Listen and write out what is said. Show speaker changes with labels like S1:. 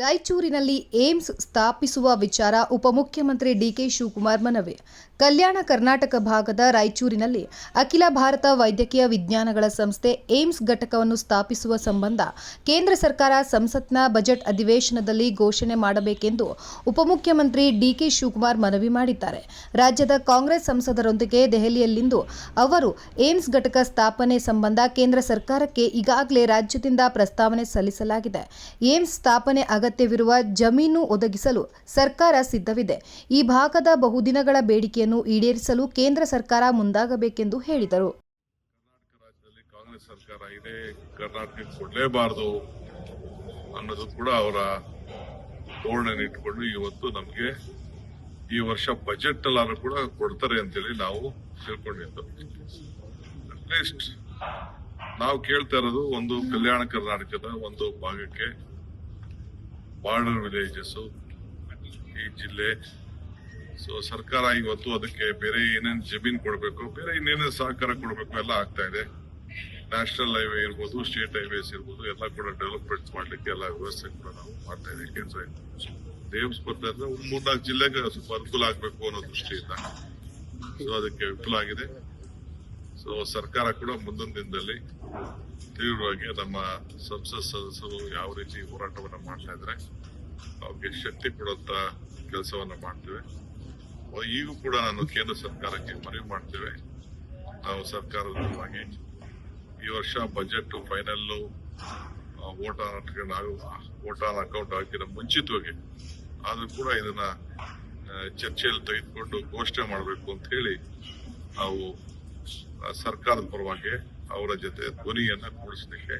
S1: ರಾಯಚೂರಿನಲ್ಲಿ ಏಮ್ಸ್ ಸ್ಥಾಪಿಸುವ ವಿಚಾರ ಉಪಮುಖ್ಯಮಂತ್ರಿ ಡಿಕೆ ಶಿವಕುಮಾರ್ ಮನವಿ. ಕಲ್ಯಾಣ ಕರ್ನಾಟಕ ಭಾಗದ ರಾಯಚೂರಿನಲ್ಲಿ ಅಖಿಲ ಭಾರತ ವೈದ್ಯಕೀಯ ವಿಜ್ಞಾನಗಳ ಸಂಸ್ಥೆ ಏಮ್ಸ್ ಘಟಕವನ್ನು ಸ್ಥಾಪಿಸುವ ಸಂಬಂಧ ಕೇಂದ್ರ ಸರ್ಕಾರ ಸಂಸತ್ನ ಬಜೆಟ್ ಅಧಿವೇಶನದಲ್ಲಿ ಘೋಷಣೆ ಮಾಡಬೇಕೆಂದು ಉಪಮುಖ್ಯಮಂತ್ರಿ ಡಿಕೆ ಶಿವಕುಮಾರ್ ಮನವಿ ಮಾಡಿದ್ದಾರೆ. ರಾಜ್ಯದ ಕಾಂಗ್ರೆಸ್ ಸಂಸದರೊಂದಿಗೆ ದೆಹಲಿಯಲ್ಲಿಂದು ಅವರು ಏಮ್ಸ್ ಘಟಕ ಸ್ಥಾಪನೆ ಸಂಬಂಧ ಕೇಂದ್ರ ಸರ್ಕಾರಕ್ಕೆ ಈಗಾಗಲೇ ರಾಜ್ಯದಿಂದ ಪ್ರಸ್ತಾವನೆ ಸಲ್ಲಿಸಲಾಗಿದೆ. ಏಮ್ಸ್ ಸ್ಥಾಪನೆ ಅಗತ್ಯವಿರುವ ಜಮೀನು ಒದಗಿಸಲು ಸರ್ಕಾರ ಸಿದ್ಧವಿದೆ. ಈ ಭಾಗದ ಬಹುದಿನಗಳ ಬೇಡಿಕೆಯನ್ನು ಈಡೇರಿಸಲು ಕೇಂದ್ರ ಸರ್ಕಾರ ಮುಂದಾಗಬೇಕೆಂದು ಹೇಳಿದರು.
S2: ಕಾಂಗ್ರೆಸ್ ಸರ್ಕಾರ ಇದೆ. ಕರ್ನಾಟಕಕ್ಕೆ ಕೊಡಲೇಬಾರದು ಅನ್ನೋದು ಕೂಡ ಅವರ ಧೋರಣೆ ಇಟ್ಕೊಂಡು ಇವತ್ತು ನಮಗೆ ಈ ವರ್ಷ ಬಜೆಟ್ ಅಲ್ಲಾದ್ರೂ ಕೂಡ ಕೊಡ್ತಾರೆ ಅಂತೇಳಿ ನಾವು ತಿಳ್ಕೊಂಡಿದ್ದು. ಅಟ್ಲೀಸ್ಟ್ ನಾವು ಕೇಳ್ತಾ ಇರೋದು ಒಂದು ಕಲ್ಯಾಣ ಕರ್ನಾಟಕದ ಒಂದು ಭಾಗಕ್ಕೆ ಬಾರ್ಡರ್ ವಿಲೇಜಸ್ ಈ ಜಿಲ್ಲೆ ಸೊ ಸರ್ಕಾರ ಇವತ್ತು ಅದಕ್ಕೆ ಬೇರೆ ಏನೇನು ಜಮೀನು ಕೊಡಬೇಕು, ಬೇರೆ ಇನ್ನೇನೇನು ಸಹಕಾರ ಕೊಡಬೇಕು ಎಲ್ಲ ಆಗ್ತಾ ಇದೆ. ನ್ಯಾಷನಲ್ ಹೈವೇ ಇರ್ಬೋದು ಸ್ಟೇಟ್ ಹೈವೇಸ್ ಇರ್ಬೋದು, ಎಲ್ಲ ಕೂಡ ಡೆವಲಪ್ಮೆಂಟ್ ಮಾಡಲಿಕ್ಕೆ ಎಲ್ಲ ವ್ಯವಸ್ಥೆ ಕೂಡ ನಾವು ಮಾಡ್ತಾ ಇದ್ದೀವಿ ಕೆಲಸ ದೇವ್ಸ್ ಬರ್ತಾ ಇದ್ರೆ ಒಂದು ಮೂರ್ನಾಲ್ಕು ಜಿಲ್ಲೆಗೆ ಸ್ವಲ್ಪ ಅನುಕೂಲ ಆಗಬೇಕು ಅನ್ನೋ ದೃಷ್ಟಿಯಿಂದ. ಸೊ ಅದಕ್ಕೆ ವಿಫಲ ಆಗಿದೆ ಸೊ ಸರ್ಕಾರ ಕೂಡ ಮುಂದಿನ ದಿನದಲ್ಲಿ ತೀವ್ರವಾಗಿ ನಮ್ಮ ಸಂಸತ್ ಸದಸ್ಯರು ಯಾವ ರೀತಿ ಹೋರಾಟವನ್ನು ಮಾಡ್ತಾ ಇದ್ರೆ ಅವ್ರಿಗೆ ಶಕ್ತಿ ಕೊಡುವಂತ ಕೆಲಸವನ್ನ ಮಾಡ್ತೇವೆ. ಈಗೂ ಕೂಡ ನಾನು ಕೇಂದ್ರ ಸರ್ಕಾರಕ್ಕೆ ಮನವಿ ಮಾಡ್ತೇವೆ. ನಾವು ಸರ್ಕಾರದ ಪರವಾಗಿ ಈ ವರ್ಷ budget final vote on vote on account ಹಾಕಿದ ಮುಂಚಿತವಾಗಿ ಆದರೂ ಕೂಡ ಇದನ್ನ ಚರ್ಚೆಯಲ್ಲಿ ತೆಗೆದುಕೊಂಡು ಘೋಷಣೆ ಮಾಡಬೇಕು ಅಂತ ಹೇಳಿ ನಾವು ಸರ್ಕಾರದ ಪರವಾಗಿ ಅವರ ಜೊತೆ ಧ್ವನಿಯನ್ನ ಕೂಡಿಸಲಿಕ್ಕೆ